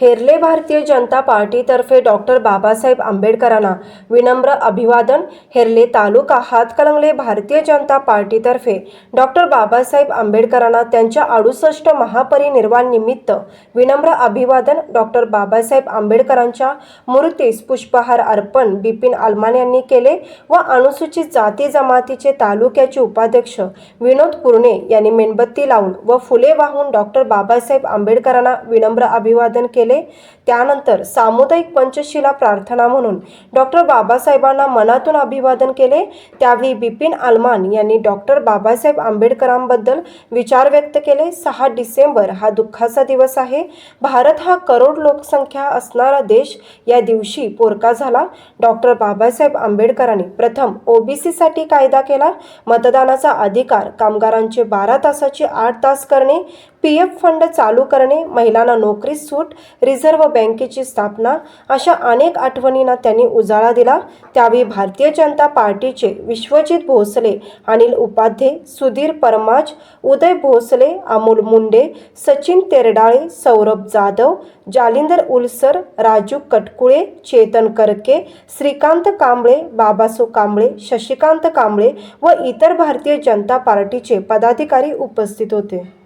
हेरले Bharatiya Janata पार्टीतर्फे doctor Babasaheb आंबेडकरांना विनम्र अभिवादन. हेरले तालुका हातकलंगले भारतीय जनता पार्टीतर्फे डॉक्टर बाबासाहेब आंबेडकरांना त्यांच्या अडुसष्ट महापरिनिर्वाण निमित्त विनम्र अभिवादन. डॉक्टर बाबासाहेब आंबेडकरांच्या मूर्तीस पुष्पहार अर्पण बिपिन आलमान यांनी केले व अनुसूचित जाती जमातीचे तालुक्याचे उपाध्यक्ष विनोद कुरणे यांनी मेणबत्ती लावून व फुले वाहून डॉक्टर बाबासाहेब आंबेडकरांना विनम्र अभिवादन केले. त्यानंतर सामुदायिक पंचशिला प्रार्थना म्हणून डॉक्टर बाबासाहेबांना मनातून अभिवादन केले. त्यावेळी बिपिन आलमान यांनी डॉक्टर बाबासाहेब आंबेडकरांबद्दल विचार व्यक्त केले. सहा डिसेंबर हा दुःखाचा दिवस आहे. भारत हा करोड लोकसंख्या असणारा देश. या दिवशी पोरका झाला. डॉक्टर बाबासाहेब आंबेडकरांनी प्रथम ओबीसीसाठी कायदा केला. मतदानाचा अधिकार कामगारांचे बारा तासाचे आठ तास करणे. पी एफ फंड चालू करणे महिलांना नोकरी सूट रिझर्व्ह बँकेची स्थापना अशा अनेक आठवणींना त्यांनी उजाळा दिला. त्यावेळी भारतीय जनता पार्टीचे विश्वजित भोसले अनिल उपाध्ये सुधीर परमाज उदय भोसले अमोल मुंडे सचिन तेरडाळे सौरभ जाधव जालिंदर उलसर राजू कटकुळे चेतन करके श्रीकांत कांबळे बाबासो कांबळे शशिकांत कांबळे व इतर भारतीय जनता पार्टीचे पदाधिकारी उपस्थित होते.